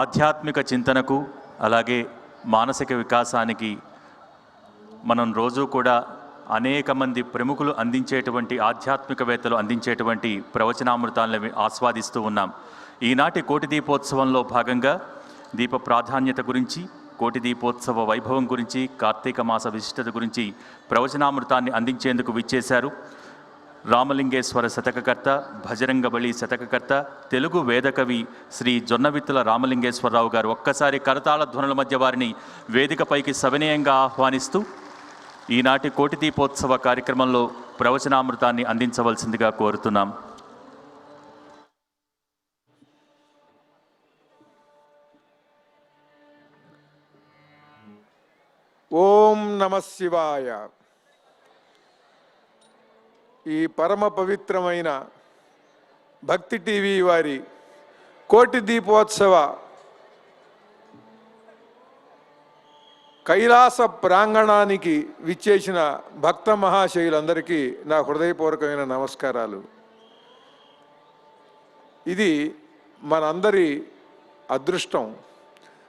ఆధ్యాత్మిక చింతనకు అలాగే మానసిక వికాసానికి మనం రోజు కూడా అనేక మంది ప్రముఖులు అందించేటువంటి ఆధ్యాత్మికవేత్తలు అందించేటువంటి ప్రవచనామృతాలను ఆస్వాదిస్తూ ఉన్నాం. ఈనాటి కోటి దీపోత్సవంలో భాగంగా దీప ప్రాధాన్యత గురించి కోటి దీపోత్సవ వైభవం గురించి కార్తీక మాస విశిష్టత గురించి ప్రవచనామృతాన్ని అందించేందుకు విచ్చేశారు. రామలింగేశ్వర శతకకర్త భజరంగబలి శతకకర్త తెలుగు వేదకవి శ్రీ జొన్నవిత్తుల రామలింగేశ్వరరావు గారు ఒక్కసారి కరతాళ ధ్వనుల మధ్య వారిని వేదికపైకి సవినయంగా ఆహ్వానిస్తూ ఈనాటి కోటి దీపోత్సవ కార్యక్రమంలో ప్రవచనామృతాన్ని అందించవలసిందిగా కోరుతున్నాం. ఓం నమ శివాయ. ఈ పరమ పవిత్రమైన భక్తి టీవీ వారి కోటి దీపోత్సవ కైలాస ప్రాంగణానికి విచ్చేసిన భక్త మహాశయులందరికీ నా హృదయపూర్వకమైన నమస్కారాలు. ఇది మనందరి అదృష్టం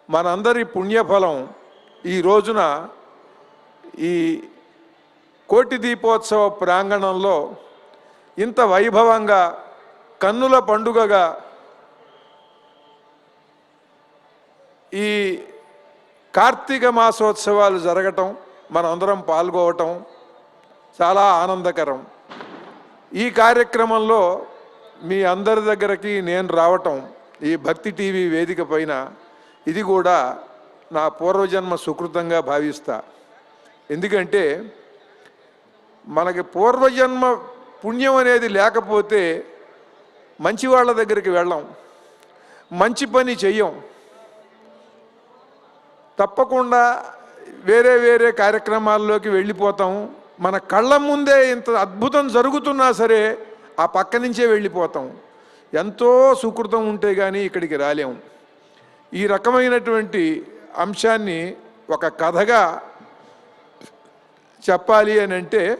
మనందరి పుణ్యఫలం ఈ రోజున ఈ కోటి దీపోత్సవ ప్రాంగణంలో ఇంత వైభవంగా కన్నుల పండుగగా ఈ కార్తీక మాసోత్సవాలు జరగటం మనందరం పాల్గొవటం చాలా ఆనందకరం. ఈ కార్యక్రమంలో మీ అందరి దగ్గరికి నేను రావటం ఈ భక్తి టీవీ వేదిక పైన ఇది కూడా నా పూర్వజన్మ సుకృతంగా భావిస్తా. ఎందుకంటే మనకి పూర్వజన్మ పుణ్యం అనేది లేకపోతే మంచి వాళ్ళ దగ్గరికి వెళ్ళం. మంచి పని చెయ్యం. తప్పకుండా వేరే వేరే కార్యక్రమాల్లోకి వెళ్ళిపోతాం. మన కళ్ళ ముందే ఇంత అద్భుతం జరుగుతున్నా సరే ఆ పక్క నుంచే వెళ్ళిపోతాం. ఎంతో సుకృతం ఉంటే కానీ ఇక్కడికి రాలేము ఈ రకమైనటువంటి అంశాన్ని ఒక కథగా చెప్పాలి అని అంటే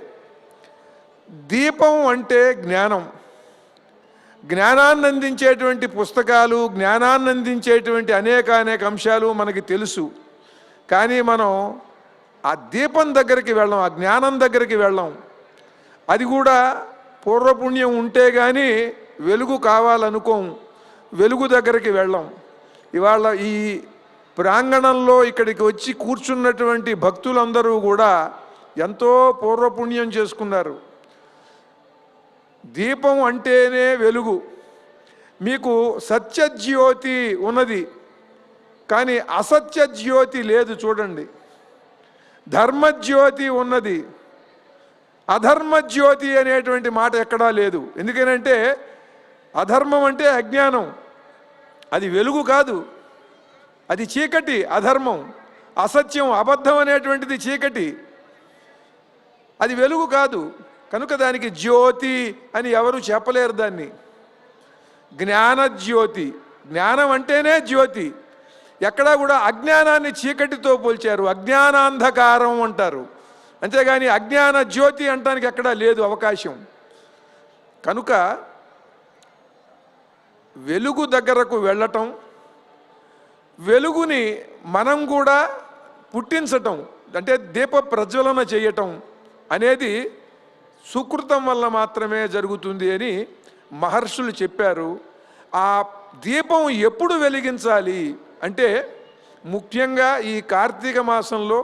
దీపం అంటే జ్ఞానం. జ్ఞానాన్ని అందించేటువంటి పుస్తకాలు జ్ఞానాన్ని అందించేటువంటి అనేక అనేక అంశాలు మనకి తెలుసు. కానీ మనం ఆ దీపం దగ్గరికి వెళ్ళం ఆ జ్ఞానం దగ్గరికి వెళ్ళం. అది కూడా పూర్వపుణ్యం ఉంటే కానీ వెలుగు కావాలనుకోం వెలుగు దగ్గరికి వెళ్ళం. ఇవాళ ఈ ప్రాంగణంలో ఇక్కడికి వచ్చి కూర్చున్నటువంటి భక్తులందరూ కూడా ఎంతో పూర్వపుణ్యం చేసుకున్నారు. దీపం అంటేనే వెలుగు. మీకు సత్యజ్యోతి ఉన్నది కానీ అసత్య జ్యోతి లేదు చూడండి. ధర్మజ్యోతి ఉన్నది అధర్మజ్యోతి అనేటువంటి మాట ఎక్కడా లేదు. ఎందుకనంటే అధర్మం అంటే అజ్ఞానం. అది వెలుగు కాదు అది చీకటి అధర్మం. అసత్యం అబద్ధం అనేటువంటిది చీకటి. అది వెలుగు కాదు. కనుక దానికి జ్యోతి అని ఎవరు చెప్పలేరు దాన్ని. జ్ఞానజ్యోతి జ్ఞానం అంటేనే జ్యోతి. ఎక్కడా కూడా అజ్ఞానాన్ని చీకటితో పోల్చారు. అజ్ఞానాంధకారం అంటారు. అంతేగాని అజ్ఞాన జ్యోతి అంటానికి ఎక్కడా లేదు అవకాశం. కనుక వెలుగు దగ్గరకు వెళ్ళటం వెలుగుని మనం కూడా పుట్టించటం అంటే దీప ప్రజ్వలన చేయటం అనేది సుకృతం వల్ల మాత్రమే జరుగుతుంది అని మహర్షులు చెప్పారు. ఆ దీపం ఎప్పుడు వెలిగించాలి? అంటే ముఖ్యంగా ఈ కార్తీక మాసంలో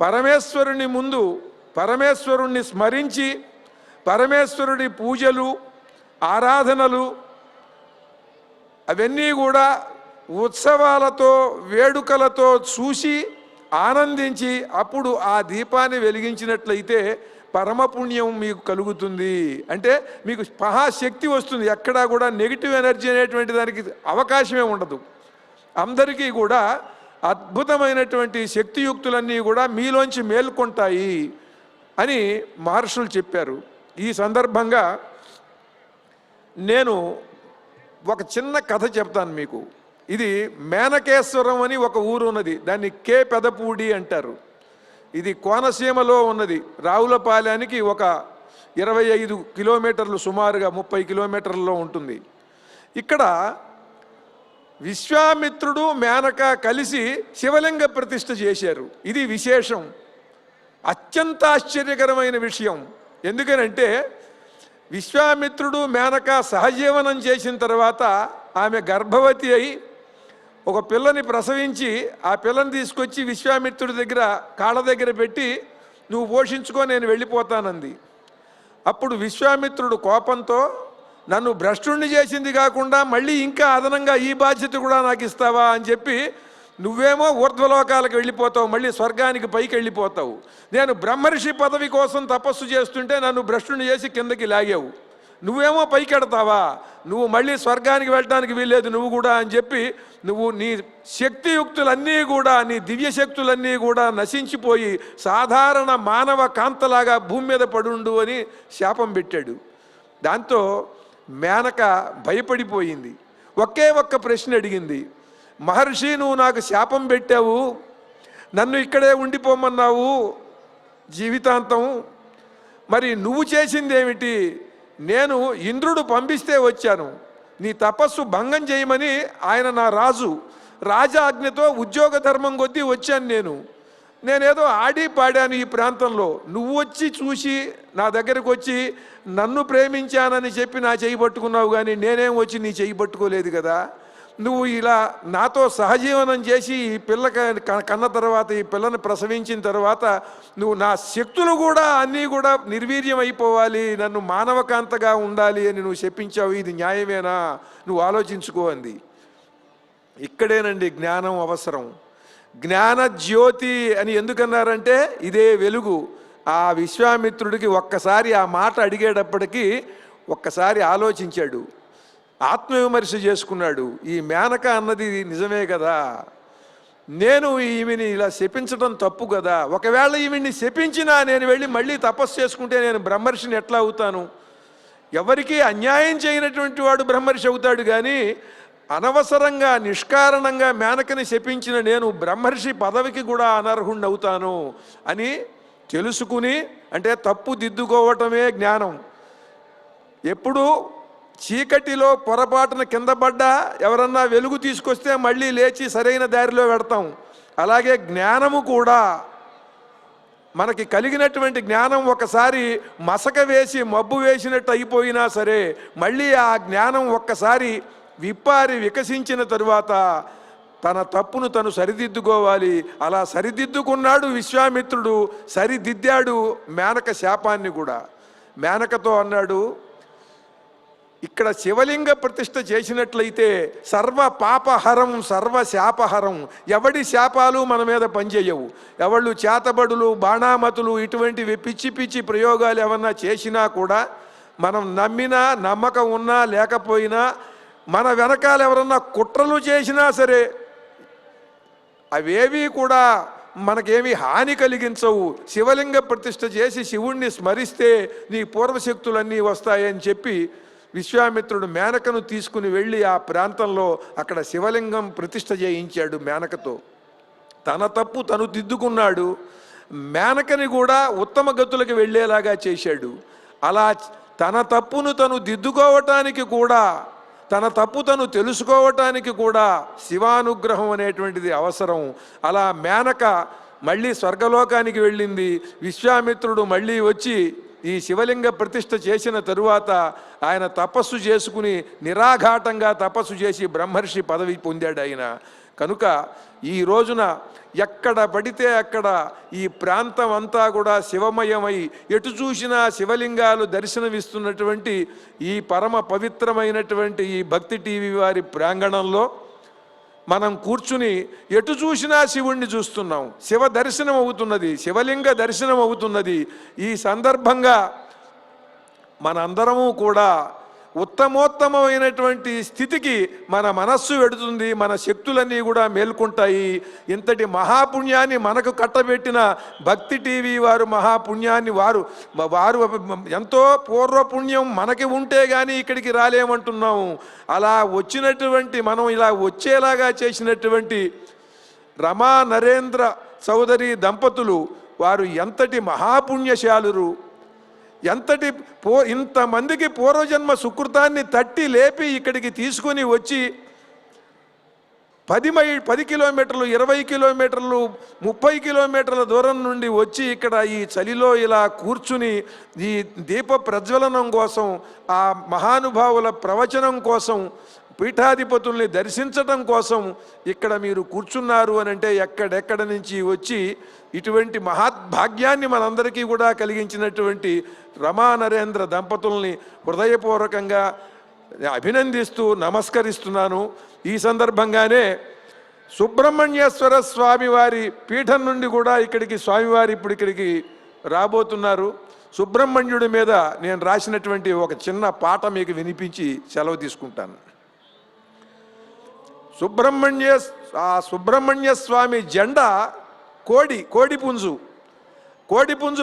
పరమేశ్వరుని ముందు పరమేశ్వరుణ్ణి స్మరించి పరమేశ్వరుడి పూజలు ఆరాధనలు అవన్నీ కూడా ఉత్సవాలతో వేడుకలతో చూసి ఆనందించి అప్పుడు ఆ దీపాన్ని వెలిగించినట్లయితే పరమపుణ్యం మీకు కలుగుతుంది. అంటే మీకు మహాశక్తి వస్తుంది. ఎక్కడా కూడా నెగిటివ్ ఎనర్జీ అనేటువంటి దానికి అవకాశమే ఉండదు. అందరికీ కూడా అద్భుతమైనటువంటి శక్తియుక్తులన్నీ కూడా మీలోంచి మేల్కొంటాయి అని మహర్షులు చెప్పారు. ఈ సందర్భంగా నేను ఒక చిన్న కథ చెప్తాను మీకు. ఇది మేనకేశ్వరం అని ఒక ఊరు ఉన్నది. దాన్ని కే పెదపూడి అంటారు. ఇది కోనసీమలో ఉన్నది. రావులపాలెనికి ఒక ఇరవై ఐదు కిలోమీటర్లు సుమారుగా ముప్పై కిలోమీటర్లలో ఉంటుంది. ఇక్కడ విశ్వామిత్రుడు మేనక కలిసి శివలింగ ప్రతిష్ఠ చేశారు. ఇది విశేషం. అత్యంత ఆశ్చర్యకరమైన విషయం. ఎందుకనంటే విశ్వామిత్రుడు మేనక సహజీవనం చేసిన తర్వాత ఆమె గర్భవతి అయి ఒక పిల్లని ప్రసవించి ఆ పిల్లని తీసుకొచ్చి విశ్వామిత్రుడి దగ్గర కాళ్ళ దగ్గర పెట్టి నువ్వు పోషించుకో నేను వెళ్ళిపోతానంది. అప్పుడు విశ్వామిత్రుడు కోపంతో నన్ను భ్రష్టుణ్ణి చేసింది కాకుండా మళ్ళీ ఇంకా అదనంగా ఈ బాధ్యత కూడా నాకు ఇస్తావా? అని చెప్పి నువ్వేమో ఊర్ధ్వలోకాలకు వెళ్ళిపోతావు మళ్ళీ స్వర్గానికి పైకి వెళ్ళిపోతావు. నేను బ్రహ్మర్షి పదవి కోసం తపస్సు చేస్తుంటే నన్ను భ్రష్టుని చేసి కిందకి లాగావు. నువ్వేమో పైకి ఎడతావా నువ్వు మళ్ళీ స్వర్గానికి వెళ్ళడానికి వీల్లేదు నువ్వు కూడా అని చెప్పి నువ్వు నీ శక్తియుక్తులన్నీ కూడా నీ దివ్య శక్తులన్నీ కూడా నశించిపోయి సాధారణ మానవ కాంతలాగా భూమి మీద పడుండు అని శాపం పెట్టాడు. దాంతో మేనక భయపడిపోయింది. ఒకే ఒక్క ప్రశ్న అడిగింది. మహర్షి నువ్వు నాకు శాపం పెట్టావు. నన్ను ఇక్కడే ఉండిపోమన్నావు జీవితాంతం. మరి నువ్వు చేసింది ఏమిటి నేను ఇంద్రుడు పంపిస్తే వచ్చాను. నీ తపస్సు భంగం చేయమని ఆయన నా రాజు రాజాజ్ఞతో ఉద్యోగ ధర్మం కొద్దీ వచ్చాను నేను. నేనేదో ఆడి పాడాను ఈ ప్రాంతంలో. నువ్వు వచ్చి చూసి నా దగ్గరకు వచ్చి నన్ను ప్రేమించానని చెప్పి నా చేయి పట్టుకున్నావు కానీ నేనేం వచ్చి నీ చేయి పట్టుకోలేదు కదా? నువ్వు ఇలా నాతో సహజీవనం చేసి ఈ పిల్ల కన్న తర్వాత ఈ పిల్లని ప్రసవించిన తర్వాత నువ్వు నా శక్తులు కూడా అన్నీ కూడా నిర్వీర్యం అయిపోవాలి నన్ను మానవకాంతగా ఉండాలి అని నువ్వు చెప్పించావు ఇది న్యాయమేనా? నువ్వు ఆలోచించుకో అంది. ఇక్కడేనండి జ్ఞానం అవసరం. జ్ఞాన జ్యోతి అని ఎందుకన్నారంటే ఇదే వెలుగు. ఆ విశ్వామిత్రుడికి ఒక్కసారి ఆ మాట అడిగేటప్పటికీ ఒక్కసారి ఆలోచించాడు. ఆత్మవిమర్శ చేసుకున్నాడు. ఈ మేనక అన్నది నిజమే కదా? నేను ఈమెని ఇలా శపించడం తప్పు కదా? ఒకవేళ ఈమెని శపించినా నేను వెళ్ళి మళ్ళీ తపస్సు చేసుకుంటే నేను బ్రహ్మర్షిని ఎట్లా అవుతాను? ఎవరికీ అన్యాయం చేయనటువంటి వాడు బ్రహ్మర్షి అవుతాడు కానీ అనవసరంగా నిష్కారణంగా మేనకని శపించిన నేను బ్రహ్మర్షి పదవికి కూడా అనర్హుణ్ణి అవుతాను అని తెలుసుకుని అంటే తప్పు దిద్దుకోవటమే జ్ఞానం. ఎప్పుడు చీకటిలో పొరపాటున కింద పడ్డా ఎవరన్నా వెలుగు తీసుకొస్తే మళ్ళీ లేచి సరైన దారిలో పెడతాం. అలాగే జ్ఞానము కూడా. మనకి కలిగినటువంటి జ్ఞానం ఒకసారి మసక వేసి మబ్బు వేసినట్టు అయిపోయినా సరే మళ్ళీ ఆ జ్ఞానం ఒక్కసారి విప్పారి వికసించిన తరువాత తన తప్పును తను సరిదిద్దుకోవాలి. అలా సరిదిద్దుకున్నాడు విశ్వామిత్రుడు సరిదిద్దాడు మేనక శాపాన్ని కూడా. మేనకతో అన్నాడు ఇక్కడ శివలింగ ప్రతిష్ఠ చేసినట్లయితే సర్వ పాపహరం సర్వ శాపహరం. ఎవడి శాపాలు మన మీద పనిచేయవు. ఎవళ్ళు చేతబడులు బాణామతులు ఇటువంటివి పిచ్చి పిచ్చి ప్రయోగాలు ఏమన్నా చేసినా కూడా మనం నమ్మినా నమ్మకం ఉన్నా లేకపోయినా మన వెనకాల ఎవరన్నా కుట్రలు చేసినా సరే అవేవి కూడా మనకేమీ హాని కలిగించవు. శివలింగ ప్రతిష్ఠ చేసి శివుణ్ణి స్మరిస్తే నీ పూర్వశక్తులన్నీ వస్తాయని చెప్పి విశ్వామిత్రుడు మేనకను తీసుకుని వెళ్ళి ఆ ప్రాంతంలో అక్కడ శివలింగం ప్రతిష్ఠ చేయించాడు మేనకతో. తన తప్పు తను దిద్దుకున్నాడు. మేనకని కూడా ఉత్తమ గతులకు వెళ్ళేలాగా చేశాడు. అలా తన తప్పును తను దిద్దుకోవటానికి కూడా తన తప్పు తను తెలుసుకోవటానికి కూడా శివానుగ్రహం అనేటువంటిది అవసరం. అలా మేనక మళ్ళీ స్వర్గలోకానికి వెళ్ళింది. విశ్వామిత్రుడు మళ్ళీ వచ్చి ఈ శివలింగ ప్రతిష్ఠ చేసిన తరువాత ఆయన తపస్సు చేసుకుని నిరాఘాటంగా తపస్సు చేసి బ్రహ్మర్షి పదవి పొందాడు ఆయన. కనుక ఈ రోజున ఎక్కడ పడితే అక్కడ ఈ ప్రాంతం అంతా కూడా శివమయమై ఎటు చూసినా శివలింగాలు దర్శనమిస్తున్నటువంటి ఈ పరమ పవిత్రమైనటువంటి ఈ భక్తి టీవీ వారి ప్రాంగణంలో మనం కూర్చుని ఎటు చూసినా శివుణ్ణి చూస్తున్నాం. శివ దర్శనం అవుతున్నది శివలింగ దర్శనం అవుతున్నది. ఈ సందర్భంగా మనందరము కూడా ఉత్తమోత్తమైనటువంటి స్థితికి మన మనస్సు వెడుతుంది మన శక్తులన్నీ కూడా మేల్కొంటాయి. ఇంతటి మహాపుణ్యాన్ని మనకు కట్టబెట్టిన భక్తి టీవీ వారు మహాపుణ్యాన్ని వారు వారు ఎంతో పూర్వపుణ్యం మనకి ఉంటే కానీ ఇక్కడికి రాలేమంటున్నాము అలా వచ్చినటువంటి మనం ఇలా వచ్చేలాగా చేసినటువంటి రమా నరేంద్ర చౌదరి దంపతులు వారు ఎంతటి మహాపుణ్యశాలురు. ఎంతటి పూ ఇంతమందికి పూర్వజన్మ సుకృతాన్ని తట్టి లేపి ఇక్కడికి తీసుకొని వచ్చి పది మై పది కిలోమీటర్లు ఇరవై కిలోమీటర్లు ముప్పై కిలోమీటర్ల దూరం నుండి వచ్చి ఇక్కడ ఈ చలిలో ఇలా కూర్చుని ఈ దీప ప్రజ్వలనం కోసం ఆ మహానుభావుల ప్రవచనం కోసం పీఠాధిపతుల్ని దర్శించటం కోసం ఇక్కడ మీరు కూర్చున్నారు అని అంటే ఎక్కడెక్కడ నుంచి వచ్చి ఇటువంటి మహాద్భాగ్యాన్ని మనందరికీ కూడా కలిగించినటువంటి రమా నరేంద్ర దంపతుల్ని హృదయపూర్వకంగా అభినందిస్తూ నమస్కరిస్తున్నాను. ఈ సందర్భంగానే సుబ్రహ్మణ్యేశ్వర స్వామివారి పీఠం నుండి కూడా ఇక్కడికి స్వామివారి ఇప్పుడు ఇక్కడికి రాబోతున్నారు. సుబ్రహ్మణ్యుడి మీద నేను రాసినటువంటి ఒక చిన్న పాట మీకు వినిపించి సెలవు తీసుకుంటాను. సుబ్రహ్మణ్య ఆ సుబ్రహ్మణ్య స్వామి జెండా కోడి కోడి పుంజు.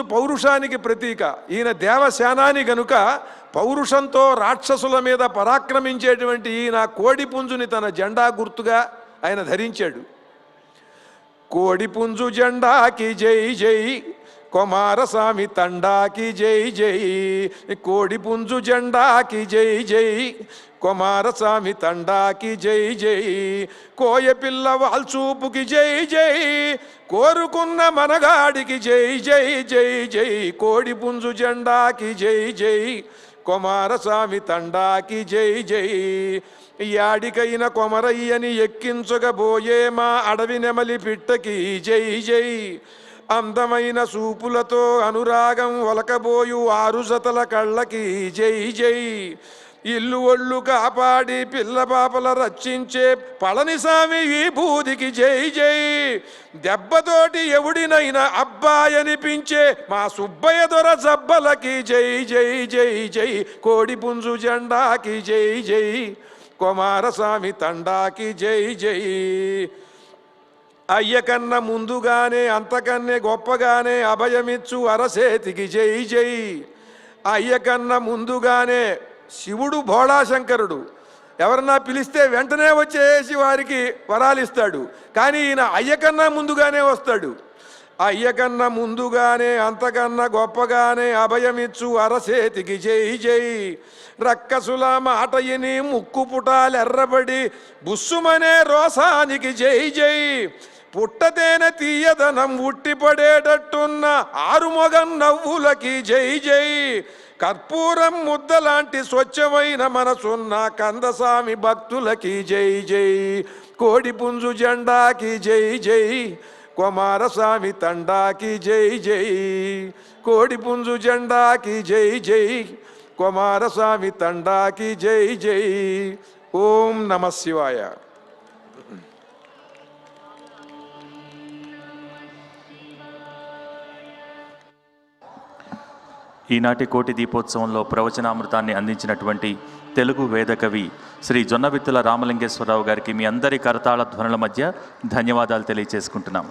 పౌరుషానికి ప్రతీక. ఈయన దేవసేనాని గనుక పౌరుషంతో రాక్షసుల మీద పరాక్రమించేటువంటి ఈయన కోడిపుంజుని తన జెండా గుర్తుగా ఆయన ధరించాడు. కోడిపుంజు జెండాకి జై జై. కుమారస్వామి తండాకి జై జై. కోడిపుంజు జెండాకి జై జై. కుమారస్వామి తండాకి జై జై కోయ పిల్ల వాల్చూపుకి జై జై కోరుకున్న మనగాడికి జై జై జై జై కోడి పుంజు జెండాకి జై జై కుమారస్వామి తండాకి జై జై. యాడికైన కొమరయ్యని ఎక్కించగబోయే మా అడవి నెమలి పిట్టకి జై జై. అందమైన సూపులతో అనురాగం ఒలకబోయు ఆరు జతల కళ్ళకి జై జై. ఇల్లు ఒళ్ళు కాపాడి పిల్ల పాపల రక్షించే పళనిసామి ఈ బూదికి జై జై. దెబ్బతోటి ఎవడినైనా అబ్బాయనిపించే మా సుబ్బయ్య దొర జబ్బలకి జై జై జై జై. కోడి పుంజు జెండాకి జై జై కుమారస్వామి తండాకి జై జై. అయ్యకన్న ముందుగానే అంతకన్నే గొప్పగానే అభయమిచ్చు అరసేతికి జై జై. అయ్యకన్న ముందుగానే శివుడు భోళాశంకరుడు. ఎవరన్నా పిలిస్తే వెంటనే వచ్చేసి వారికి వరాలిస్తాడు. కానీ ఈయన అయ్యకన్నా ముందుగానే వస్తాడు. అయ్యకన్నా ముందుగానే అంతకన్నా గొప్పగానే అభయమిచ్చు అరసేతికి చేయి చేయి రక్కసుల మాటయిని ముక్కు పుటాలెర్రబడి బుస్సుమనే రోసానికి చేయి చేయి పుట్టతేన తీయదనం ఉట్టిపడేటట్టున్న ఆరుమొగం నవ్వులకి జై జై. కర్పూరం ముద్దలాంటి స్వచ్ఛమైన మనసున్న కందసామి భక్తులకి జై జై. కోడిపుంజు జెండాకి జై జై. కుమారస్వామి తండాకి జై జై. కోడిపుంజు జెండాకి జై జై. కుమారస్వామి తండాకి జై జై. ఓం నమ శివాయ. ఈనాటి కోటి దీపోత్సవంలో ప్రవచనామృతాన్ని అందించినటువంటి తెలుగు వేదకవి శ్రీ జొన్నవిత్తుల రామలింగేశ్వరరావు గారికి మీ అందరి కరతాళ ధ్వనుల మధ్య ధన్యవాదాలు తెలియచేసుకుంటున్నాం.